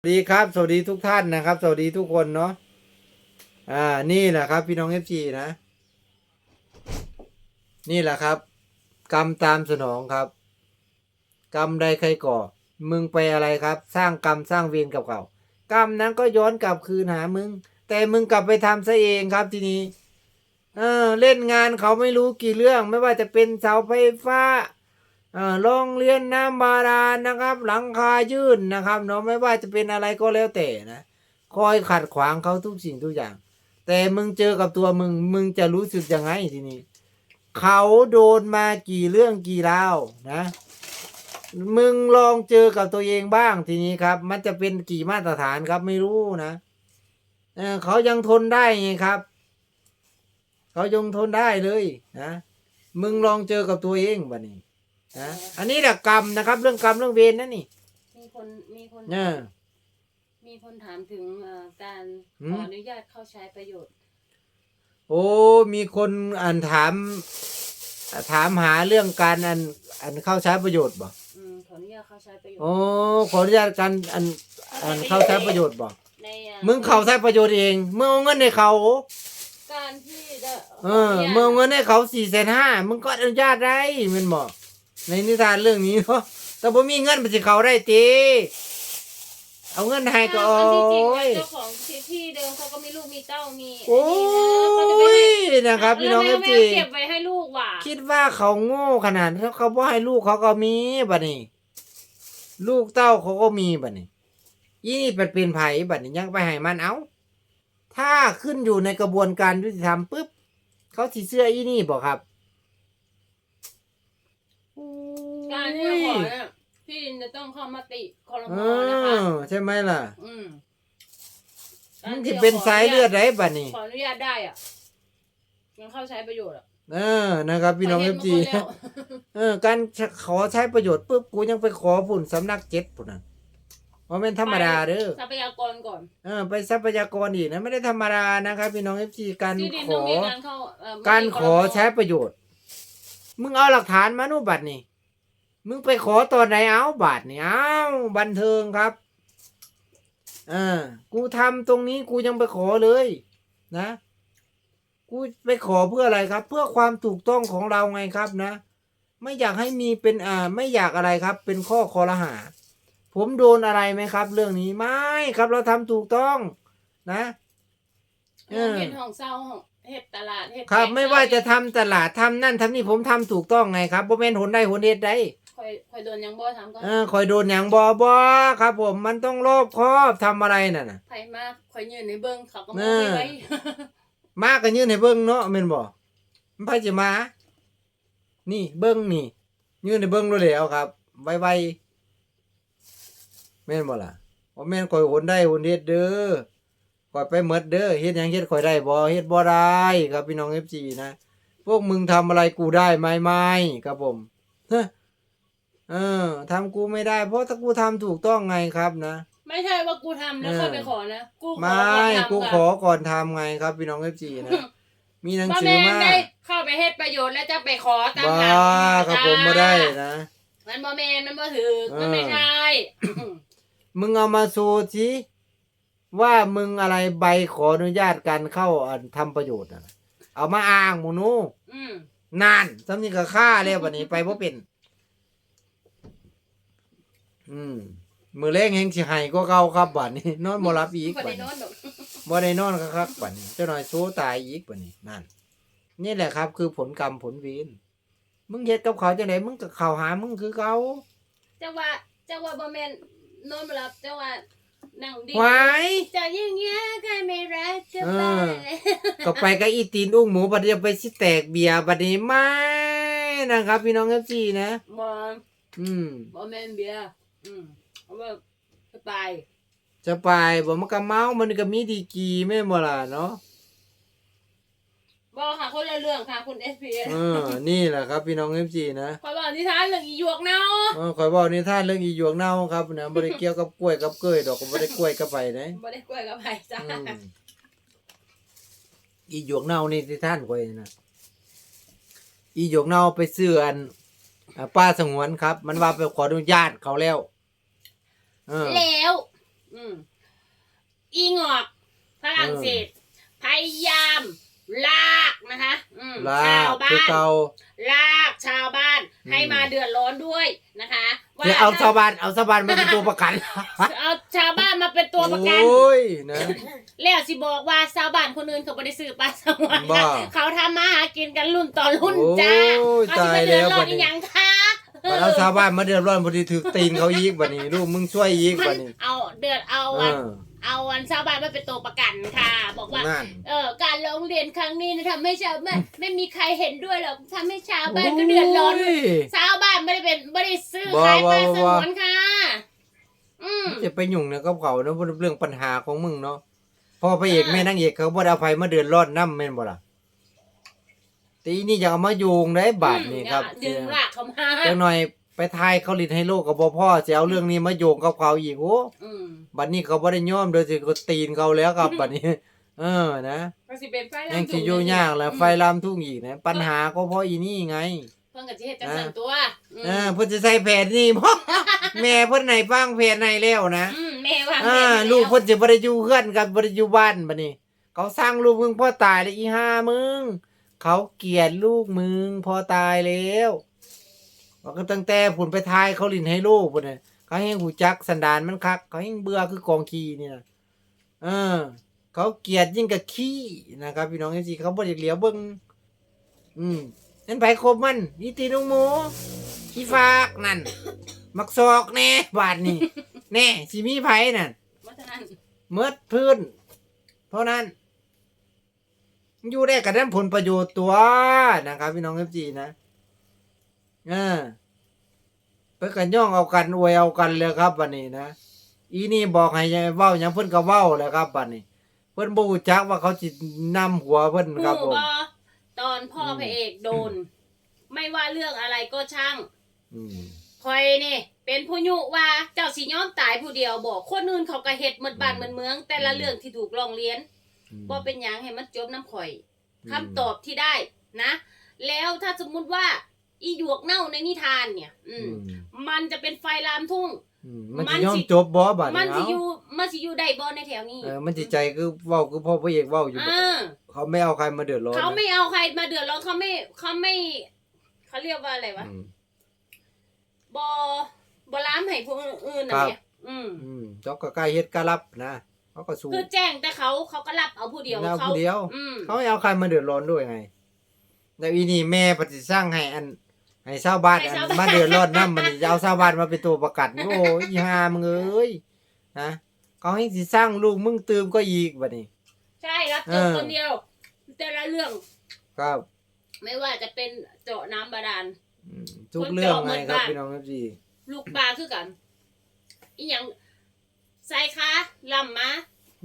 สวัสดีครับ สวัสดีทุกท่านนะครับ สวัสดีทุกคนเนาะอ่านี่แหละครับ พี่น้องเอฟซีนะ นี่แหละครับ กรรมตามสนองครับ กรรมใดใครก่อ มึงไปอะไรครับ สร้างกรรมสร้างเวรกับเขากรรมนั้นก็ย้อนกลับคืนหามึง แต่มึงกลับไปทำซะเองครับทีนี้ เออเล่นงานเขาไม่รู้กี่เรื่อง ไม่ว่าจะเป็นเสาไฟฟ้า โรงเรียนน้ำบาดาลนะครับ หลังคายื่นนะครับเนาะไม่ว่าจะเป็นอะไรก็แล้วแต่นะคอยขัดขวางเขาทุกสิ่งทุกอย่าง แต่มึงเจอกับตัวมึงมึงจะรู้สึกยังไงทีนี้เขาโดนมากี่เรื่องกี่ราวนะ มึงลองเจอกับตัวเองบ้างทีนี้ครับ มันจะเป็นกี่มาตรฐานครับไม่รู้นะเเขายังทนได้ไงครับ เขายังทนได้เลยนะมึงลองเจอกับตัวเองบ้านี้ นะอันนี้แหละกรรมนะครับ เรื่องกรรมเรื่องเวรนั่นนี่มีคนมีคนเนี่ย มีคนถามถึงเอ่อการหืขม ออนุญาตเข้าใช้ประโยชน์โอ้มีคนอ่านถาม ถามหาเรื่องการอันอันเข้าใช้ประโยชน์บ่อืมขออนุญาตเข้าใช้ประโยชน์โอ้ขออนุญาตการอันอันเข้าใช้ประโยชน์บ่ในอะมึงเข้าใช้ประโยชน์เองมึงเอาเงินให้เขา การที่จะเออมึงเอาเงินให้เขาสี่แสนห้ามึงก็อนุญาตได้แมันบอก ในนิทานเรื่องนี้เนาะแต่บ่มีเงินมันสิเขาได้ตีเอาเงินให้ก็โอ้อันที่จริงแล้วยเจ้าของที่ที่เดิมเขาก็มีลูกมีเต้ามีโอ้นนี้นะเขาจะไปให้ยนะครับพี่น้องเอแล้วฟไม่ซีไม่เก็บไว้ให้ลูกว่ะคิดว่าเขาโง่ขนาดนั้นเขาบ่ให้ลูกเขาก็มีบัดนี้ลูกเต้าเขาก็มีบัดนี้ยี่นี่เป็นเป็นไผบัดนี้ยังไปให้มันเอาถ้าขึ้นอยู่ในกระบวนการยุติธรรมปุ๊บเขาสิเสื้อยี่นี่บอกครับ การที่จะขอเนี่ยที่ดินจะต้องเข้ามติคอรเอมอนะคะอใช่ไหมล่ะ อืมมันจะเป็นสายเลือดไรบัดนี้ขออนุญาตได้อะมันเข้าใช้ประโยชน์อะเออนะครับ พี่น้องขเอห็ฟมาซีคนแล้วเออ การขอใช้ประโยชน์ปุ๊บกูยังไปขอผุ่นสำนักเจ็ดผุ่นน่ะว่าเป็นธรรมดาเด้อทรัพยากรก่อนเออ ไปทรัพยากรอีกนะไม่ได้ธรรมดานะครับ พี่น้องเอฟซีการที่ดินขต้องอมีการเข้าเอ่อการมติขอใช้ประโยชน์ มึงเอาหลักฐานมาโน่บัตรนี่ มึงไปขอตอนไหนเอาบัตรนี่เอาบันเทิงครับเออกูทำตรงนี้กูยังไปขอเลย นะ กูไปขอเพื่ออะไรครับ เพื่อความถูกต้องของเราไงครับนะ ไม่อยากให้มีเป็นอ่า ไม่อยากอะไรครับ เป็นข้อคอรหา ผมโดนอะไรไหมครับ เรื่องนี้ไม่ครับเราทำถูกต้องนะเออเฮ็ดห้องเศร้าห้องเฮ็ดตลาดเฮ็ดครับแจกไม่ว่าจะทำตลาดทำนั่นทำนี่ผมทำถูกต้องไงครับบ่แม่นหนได้หนเฮ็ดได้ คอยคอยโดนยังบ่ทำก็เออคอยโดนอย่างบ่บ่ครับ ผมมันต้องรอบคอบทำอะไรน่ะน่ะไผมาคอยยืนในเบิ่งเขาก็เอมองอไปไว้ มาก็ยืนให้เบิ่งเนาะแม่นบ่มันไผสิมา นี่เบิ่งนี่ ยืนให้เบิ่งรู้แล้วครับ ไวๆแม่นบ่ล่ะบ่แม่นคอยหนได้หนเฮ็ดเด้อคอยไปหมดเด้อเฮ็ดหยังเฮ็ดคอยได้บ่เฮ็ดบ่ได้ครับพี่น้อง FC นะ พวกมึงทำอะไรกูได้ไหมไม่ครับผมเฮ้อ เออทำกูไม่ได้ เพราะถ้ากูทำถูกต้องไงครับนะ ไม่ใช่ว่ากูทำแล้วเออค่อยไปขอนะ กูขอไม่ก่อนทำกูก่อนขอก่อนทำไงครับพี่น้องเอฟซีนะ มีหนังบ่สือแม่นมาได้เข้าไปเฮ็ดประโยชน์แล้วจะไปขอตามบ้าหลังครับผมไม่ได้นะมันบ่แม่นมันบ่ถือเออมันไม่ใช่มึงเอามาโซสิว่ามึงอะไรใบขออนุญาตการเข้าอันทำประโยชน์น่ะ เอามาอ้างหมูนูอืมนานสำนี่ก็ฆ่าแล้ววันนี้ไปเพราะเป็น อืมมือเล้งเฮงสิให้ก็เก่าครับบัดนี้ นอนบ่หลับอีกบ่บัได้ดนนี้อนดอกบ่ได้นอนคักๆบัดนี้เจ้าหน่อยโซตายอีกบัดนี้นั่นนี่แหละครับ คือผลกรรมผลเวรมึงเฮ็ดกับเขาจังไดมึงก็เข้าหามึงคือเขาจังว่าจังว่าบ่แม่นนอนบ่หลับจังว่านั่งดีไว้จะยิ่งเงี้ยใครไม่รักก็เอไปอก็ไปกับอีตีนอุ้งหมูบัดเดียวไปสิแตกเบียร์บัดนี้ไม่นะครับ พี่น้อง FC นะ บ่อืมบ่แม่นเบียร์ อืมเอาว่าไปจะไปบ่มันก็เมามันก็มีดีกรีแม่นบ่ล่ะเนาะบ่ค่ะคนละเรื่องค่ะคุณ SPS เออนี่แหละครับพี่น้อง FC นะขอบอกนิทานเรื่องอีหยวกเนาเออขอยบอกนิทานเรื่องอีหยวกเน่าครับนะบ่ได้เกี่ยวกับกล้วยกับเกยดอกก็บ่ได้กล้วยกับไปนะ บ่ได้กล้วยกับไผจ้าอืมอีหยวกเน่านี่ที่ท่านข่อยนะอีหยวกเน่าไปซื้ออันอ่า ป้าสงวนครับ มันว่าไปขออนุญาตเขาแล้วเออ แล้ว อืมอีงอกฝรั่งเศสพยายามลากนะคะอืมลาชาวคืบ้าอนเก่าลากชาวบ้านอืมให้มาเดือดร้อนด้วยนะคะว่าจะเอาชาวบ้านเอาชาวบ้านมาเป็นตัวประกันเอาชาวบ้านมาเป็นตัวประกันโอ้ยนะแล้วสิบอกว่าชาวบ้านคนอื่นเขาไม่ได้ซื้อปลาสวรรค์บ้าเขาทำมาหากินกันรุ่นต่อรุ่นจ้าโอ้ยเขาจะไปตายเดือดแล้วร้อบันดอีนี้หยังคะ บัดเอาชาวบ้านมาเดือดร้อนพอดีถือตีนเขายีกบัดนี้ลูกมึงช่วยยีกมับันดนี้เอาเดือดเอาเอวัน อ เอาวันชาวบ้านมาเป็นตัวประกันค่ะ บอกว่า นั่น เออการร้องเรียนครั้งนี้นะทำให้ชาวบ้านไม่มีใครเห็นด้วยหรอกทำให้ชาวบ้านก็เดือดร้อน โย ชาวบ้านไม่ได้เป็นไม่ได้ซื้อบ่ขายปลาบ่สบ่งวนค่ะ อืมจะไปยุ่งเนี่ยกับเขาเนาะเรื่องปัญหาของมึงเนาะพอพระเอกแม่นางเอกเขาบ่ได้เอาไผมาเดือดร้อนนำแม่นบ่ล่ะ ตีนี่อยากเอามาโยงได้บาดนี่ครับดึงลากเขามาจังหน่อยไปทายเขาลินให้โลกกับบ่พ่อจะเอาเรื่องนี้มาโยงกับเขาอีกโอ้อืมบัดนี้เขาบ่ได้ยอมโดยสิก็ตีนเขาแล้วครับบัดนี้ เออนะก็สิเป็นไฟลามยังสิอยู่ยากแล้วไฟลามทุ่งอีกนะ ปัญหาก็เพราะอีนี่ไง เพิ่นก็สิเฮ็ดจังซั่นตัวอืมเออเพิ่นจะใส่แผนนี่บ่แม่เพิ่นไหนฟังแผนไหนแล้วนะอืมแม่วางอ่าแผนไว้ลูกแวเพิ่นสิบ่ได้อยู่เฮือนกันบ่ได้อยู่บ้านบัดนี้ เขาสร้างลูกมึงพ่อตายแล้วอีห่ามึง เขาเกลียดลูกมึงพ่อตายแล้วว่าก็ตั้งแต่ผุนไปทายเขาลินให้ลูกพุ่นน่ะเขาให้หูจักสันดานมันคัก เขาให้เบื่อคือกองขี้นี่นะเออ เขาเกลียดยิ่งกับขี้นะครับ พี่น้องเอซีเขาบ่ได้เหลียวเบิ่งอืมนั่นไผครบมันอีตีนุงหมูขี้ฟากนั่น มักซอกแน่บาดนี่แน่สิมีไผนั่นเพราะฉะนั้นเมิดพื้น เพราะนั้น อยู่ได้กันนั้นผลประโยชน์ตัวนะครับพี่น้องเอฟจีนะเออเพื่อกันย่องเอากันอวยเอากันเลยครับวันนี้นะอีนี่บอกให้ยังเว้าหยังเพิ่นก็เว้าเลยครับวันนี้ เพิ่นบ่รู้จักว่าเขาสินำหัวเพิ่นครับผผู้มบ่ตอนพ่ออมพระเอกโดน ไม่ว่าเรื่องอะไรก็ช่างอืมคอยนี่เป็นผู้ยุว่าเจ้าสิยอมตายผู้เดียวบอกคนอื่นเขาก็เฮ็ดหมดบ้านหมดเมือง แต่ละเรื่องที่ถูกร้องเรียน บ่เป็นหยังให้มันจบน้ำข่อยคำตอบที่ได้นะ แล้วถ้าสมมุติว่า อีหยวกเน่าในนิทานเนี่ย อือืมมมันจะเป็นไฟลามทุ่ง อืมมันมัสินยอมสิจบบ่บัดมันนี้สิเอาอยู่มันสิอยู่ได้บ่ในแถวนี้เออมันสิใจคือเว้าคือพ่อพระเอกเว้าอยู่บ่อ่าเขาไม่เอาใครมาเดือดร้อนเขานะไม่เอาใครมาเดือดร้อนเขาไม่เขาไม่เขาเรียกว่าอะไรวะอืมบอบอล้ามให้ผู้อื่นครันะบเนี่ยอืม อืมเจ้าก็ใกล้เฮ็ดก็รับนะ เขาก็สู้คือแจ้งแต่เขาเขาก็รับเอาผู้เดียวเอาผู้เดียว อืมเขาไม่เอาใครมาเดือดร้อนด้วยไงแล้วอีนี่แม่ปฏิสร้างให้อันให้ชาวบ้านอันมาเดือดร้อนนำมันจะเอาชาวบ้านมาเป็นตัวประกันโอ้ยอีห่ามึงเอ้ยนะเขาให้สิสร้างลูกมึงตืมก็อีกบัดนี้ ใช่รับเอจบอคนเดียว แต่ละเรื่องครับ ไม่ว่าจะเป็นเจาะน้ำบาดาลอืมทุกเรื่องไงครับคนเจาะหมดบ้านพี่น้องครับจีลูกปลาคือกันอีหยัง ใส่ค้าลำมา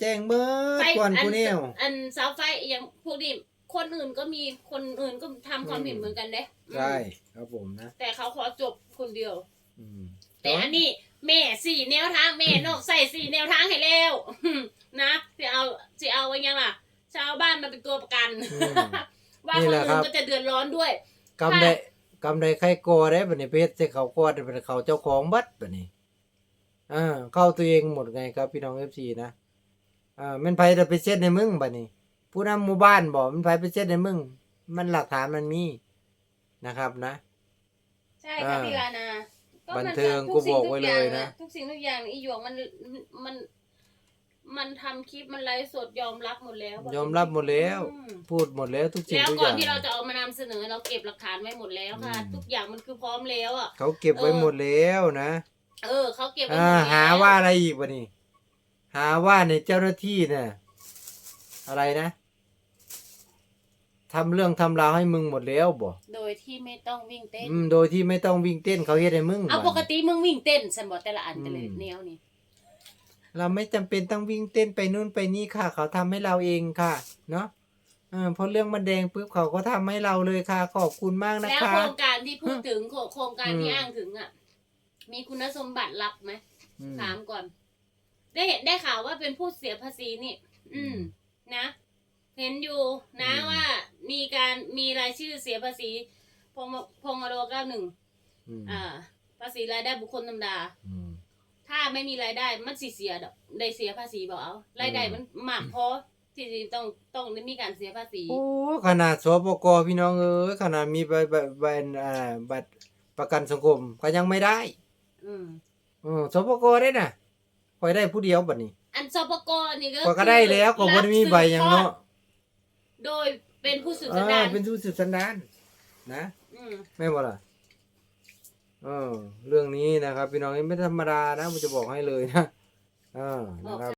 แจ้งเมื่อไฟก่อนอักูเนี่ยอันเสาไฟอีหยังพวกนี้คนอื่นก็มีคนอื่นก็ทำความผิดเหมือนกันเด้อืมใช่ครับผมนะ แต่เขาขอจบคนเดียวอืมแต่อันนี้แม่สี่แนวทางแม่นอกใส่สี่แนวทางให้แล้วนะจะเอาจะเอาไว้ยังล่ะ ชาวบ้านมาเป็นตัวประกันอืมว่านี่คนแหละครัอื่นบก็จะเดือดร้อนด้วยกำได้กำได้ใครกอได้บัดนี้เพชรใส่เขากอได้เป็นเขาเจ้าของบัดบัดนี้ อ่าเข้าตัวเองหมดไงครับพี่น้อง FC นะอ่ามันไผจะไปเช็ดในมึงบัดนี้ ผู้นำหมู่บ้านบอกมันไผไปเช็ดในมึง มันหลักฐานมันมีนะครับนะ ใช่ค่ะอ่าพี่ลานาก็บันมันเทิงทุสิ่กูบอกไว้เลยนะ ทุกสิ่งทุกอย่างอีหยวกมันมัน มันทำคลิปมันไลฟ์สดยอมรับหมดแล้วยอมรับหมดแล้ว อืมพูดหมดแล้วทุกสิ่งแล้วทุกอก่อนย่างที่เราจะเอามานำเสนอเราเก็บหลักฐานไว้หมดแล้วค่ะอืมทุกอย่างมันคือพร้อมแล้วอะ เขาเก็บไว้เออหมดแล้วนะ เออเขาเก็บไว้หมอ่าดแล้วหาว่าอะไรอีกวะนี่ หาว่าในเจ้าหน้าที่เนี่ยอะไรนะทำเรื่องทำราวให้มึงหมดแล้วบ่โดยที่ไม่ต้องวิ่งเต้นอืมโดยที่ไม่ต้องวิ่งเต้นเขาเฮ็ดให้มึงเอาว่ะปกติมึงวิ่งเต้นฉันบอกแต่ละอันแต่ละอืมแนวนี่เราไม่จำเป็นต้องวิ่งเต้นไปนู่นไปนี่ค่ะ เขาทำให้เราเองค่ะ เนาะเออพอเรื่องมันแดงปุ๊บเขาก็ทำให้เราเลยค่ะ ขอบคุณมากนะแล้วคะ โครงการที่พูดถึงโคโครงการที่อืมอ้างถึงอะ มีคุณสมบัติรับไหมอืมถามก่อน ได้เห็นได้ข่าวว่าเป็นผู้เสียภาษีนี่ อืม นะ เห็นอยู่นะอืม ว่ามีการมีรายชื่อเสียภาษีพงพงอโรเก้าหนึ่งอืมอ่า ภาษีรายได้บุคคลธรรมดา อืม ถ้าไม่มีรายได้มันสิเสียดอกได้เสียภาษีบ่เอารายได้มันมากพอที่สิต้องต้องได้มีการเสียภาษี โอ้ขนาดสปกพี่น้องเอ้ยขนาดมีใบใบใบอ่าบัตรประกันสังคมก็ยังไม่ได้ อืมเออสปกได้น่ะคอยได้ผู้เดียวบัดนี้อันสปกนี่ก็ก็ก็ได้แล้วก็บ่ได้มีใบหยังเนาะโดยเป็นผู้สืบเอสันอดานเป็นผู้สืบสันดานนะอืมแม่นบ่ล่ะเออเรื่องนี้นะครับ พี่น้องไม่ธรรมดานะผมจะบอกให้เลยนะเออนะครับ